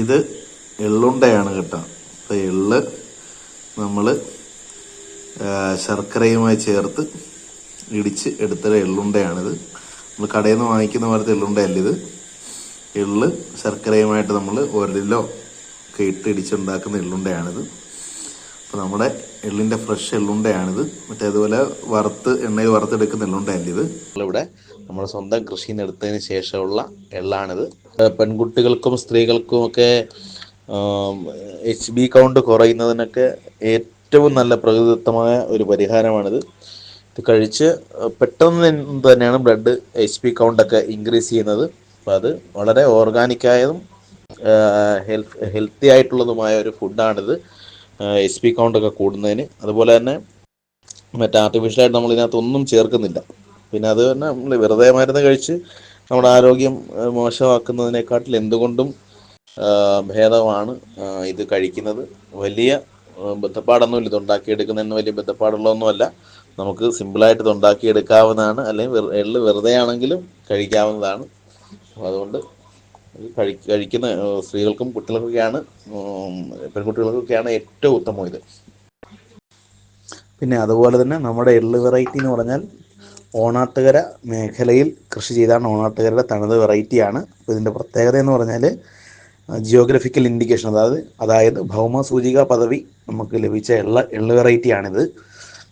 ഇത് എള്ളുണ്ടയാണ് കേട്ടോ. അപ്പോൾ എള്ള് നമ്മൾ ശർക്കരയുമായി ചേർത്ത് ഇടിച്ച് എടുത്ത എള്ളുണ്ടയാണിത്. നമ്മൾ കടയിൽ നിന്ന് വാങ്ങിക്കുന്ന പോലത്തെ എള്ളുണ്ടയല്ല ഇത്. എള്ള് ശർക്കരയുമായിട്ട് നമ്മൾ ഒരലോ ഒക്കെ ഇട്ട് ഇടിച്ചുണ്ടാക്കുന്ന എള്ളുണ്ടയാണിത്. നമ്മുടെ എള്ളിന്റെ ഫ്രഷ് എള്ളുണ്ടയാണിത്. മറ്റേ അതുപോലെ വറുത്ത് എണ്ണയിൽ വറുത്തെടുക്കുന്ന എള്ളുണ്ടയല്ല ഇത് ഇവിടെ നമ്മുടെ സ്വന്തം കൃഷിയിൽ നിന്ന് എടുത്തതിന് ശേഷമുള്ള എള്ളാണിത്. പെൺകുട്ടികൾക്കും സ്ത്രീകൾക്കും ഒക്കെ എച്ച് ബി കൗണ്ട് കുറയുന്നതിനൊക്കെ ഏറ്റവും നല്ല പ്രകൃതിദത്തമായ ഒരു പരിഹാരമാണിത്. ഇത് കഴിച്ച് പെട്ടെന്ന് തന്നെയാണ് ബ്ലഡ് എച്ച് ബി കൗണ്ടൊക്കെ ഇൻക്രീസ് ചെയ്യുന്നത്. അപ്പോൾ അത് വളരെ ഓർഗാനിക്കായതും ഹെൽത്ത് ഹെൽത്തി ആയിട്ടുള്ളതുമായ ഒരു ഫുഡാണിത് എച്ച് പി കൗണ്ടൊക്കെ കൂടുന്നതിന്. അതുപോലെ തന്നെ മറ്റേ ആർട്ടിഫിഷ്യലായിട്ട് നമ്മൾ ഇതിനകത്ത് ഒന്നും ചേർക്കുന്നില്ല. പിന്നെ അത് തന്നെ നമ്മൾ വെറുതെ മരുന്ന് കഴിച്ച് നമ്മുടെ ആരോഗ്യം മോശമാക്കുന്നതിനെക്കാട്ടിൽ എന്തുകൊണ്ടും ഭേദമാണ് ഇത് കഴിക്കുന്നത്. വലിയ ബന്ധപ്പാടൊന്നും ബന്ധപ്പാടൊന്നുമില്ല ഇത് ഉണ്ടാക്കിയെടുക്കുന്നതിന് വലിയ ബന്ധപ്പാടുള്ളതൊന്നുമല്ല നമുക്ക് സിമ്പിളായിട്ട് ഇത് ഉണ്ടാക്കിയെടുക്കാവുന്നതാണ്. അല്ലെങ്കിൽ എള്ള് വെറുതെ ആണെങ്കിലും കഴിക്കാവുന്നതാണ് അതുകൊണ്ട് കഴി കഴിക്കുന്ന സ്ത്രീകൾക്കും കുട്ടികൾക്കൊക്കെയാണ് പെൺകുട്ടികൾക്കൊക്കെയാണ് ഏറ്റവും ഉത്തമം ഇത്. പിന്നെ അതുപോലെ തന്നെ നമ്മുടെ എള്ള് വെറൈറ്റി എന്ന് പറഞ്ഞാൽ ഓണാട്ടുകര മേഖലയിൽ കൃഷി ചെയ്താണ് ഓണാട്ടുകരയുടെ തനത് വെറൈറ്റിയാണ്. അപ്പോൾ ഇതിന്റെ പ്രത്യേകത എന്ന് പറഞ്ഞാൽ ജിയോഗ്രഫിക്കൽ ഇൻഡിക്കേഷൻ അതായത് അതായത് ഭൗമ സൂചിക പദവി നമുക്ക് ലഭിച്ച എള്ള എള്ള് വെറൈറ്റിയാണിത്.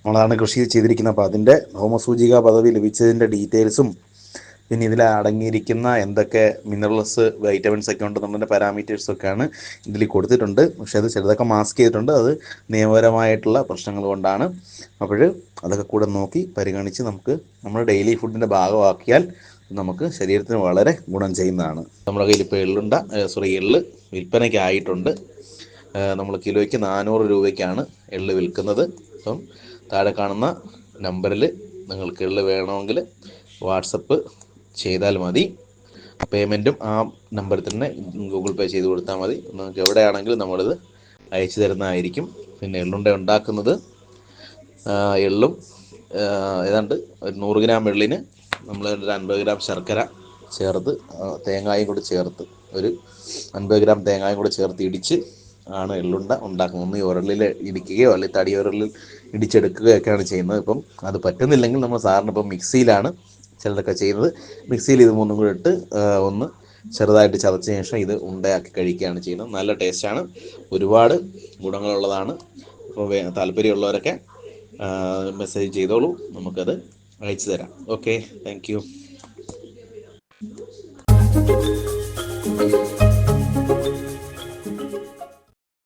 നമ്മളതാണ് കൃഷി ചെയ്തിരിക്കുന്നത്. അപ്പോൾ അതിന്റെ ഭൗമസൂചിക പദവി ലഭിച്ചതിന്റെ ഡീറ്റെയിൽസും പിന്നെ ഇതിൽ അടങ്ങിയിരിക്കുന്ന എന്തൊക്കെ മിനറൽസ് വൈറ്റമിൻസ് ഒക്കെ ഉണ്ടെന്നുള്ളതിന്റെ പാരാമീറ്റേഴ്സ് ഒക്കെയാണ് ഇതിൽ കൊടുത്തിട്ടുണ്ട്. പക്ഷേ അത് ചിലതൊക്കെ മാസ്ക് ചെയ്തിട്ടുണ്ട്. അത് നിയമപരമായിട്ടുള്ള പ്രശ്നങ്ങൾ കൊണ്ടാണ്. അപ്പോൾ അതൊക്കെ കൂടെ നോക്കി പരിഗണിച്ച് നമുക്ക് നമ്മുടെ ഡെയിലി ഫുഡിന്റെ ഭാഗമാക്കിയാൽ നമുക്ക് ശരീരത്തിന് വളരെ ഗുണം ചെയ്യുന്നതാണ്. നമ്മുടെ കയ്യിൽ ഇപ്പോൾ എള്ളുണ്ട സോറി എള്ള് വിൽപ്പനയ്ക്കായിട്ടുണ്ട്. നമ്മൾ കിലോയ്ക്ക് നാനൂറ് രൂപയ്ക്കാണ് എള്ള് വിൽക്കുന്നത്. അപ്പം താഴെ കാണുന്ന നമ്പറിൽ നിങ്ങൾക്ക് എള്ള് വേണമെങ്കിൽ വാട്സപ്പ് ചെയ്താൽ മതി. പേയ്മെന്റും ആ നമ്പറിൽ തന്നെ ഗൂഗിൾ പേ ചെയ്ത് കൊടുത്താൽ മതി. നിങ്ങൾക്ക് എവിടെയാണെങ്കിലും നമ്മളിത് അയച്ചു തരുന്നതായിരിക്കും. പിന്നെ എള്ളുണ്ട ഉണ്ടാക്കുന്നത് എള്ളും ഏതാണ്ട് ഒരു നൂറ് ഗ്രാം എള്ളിന് നമ്മൾ ഒരു അൻപത് ഗ്രാം ശർക്കര ചേർത്ത് തേങ്ങായും കൂടി ചേർത്ത് ഒരു അൻപത് ഗ്രാം തേങ്ങായും കൂടി ചേർത്ത് ഇടിച്ച് ആണ് എള്ളുണ്ട ഉണ്ടാക്കുന്നത്. ഒന്ന് ഈ ഉരലിൽ ഇടിക്കുകയോ അല്ലെങ്കിൽ തടി ഉരലിൽ ഇടിച്ചെടുക്കുകയൊക്കെയാണ് ചെയ്യുന്നത്. ഇപ്പം അത് പറ്റുന്നില്ലെങ്കിൽ നമ്മൾ സാറിന് ഇപ്പം മിക്സിയിലാണ് ചിലതൊക്കെ ചെയ്യുന്നത്. മിക്സിയിൽ ഇത് മൂന്നും കൂടി ഇട്ട് ഒന്ന് ചെറുതായിട്ട് ചതച്ച ശേഷം ഇത് ഉണ്ടയാക്കി കഴിക്കുകയാണ് ചെയ്യുന്നത്. നല്ല ടേസ്റ്റാണ്. ഒരുപാട് ഗുണങ്ങളുള്ളതാണ്. അപ്പോൾ താല്പര്യമുള്ളവരൊക്കെ മെസ്സേജ് ചെയ്തോളൂ. നമുക്കത് അയച്ചു തരാം. ഓക്കെ. Thank you.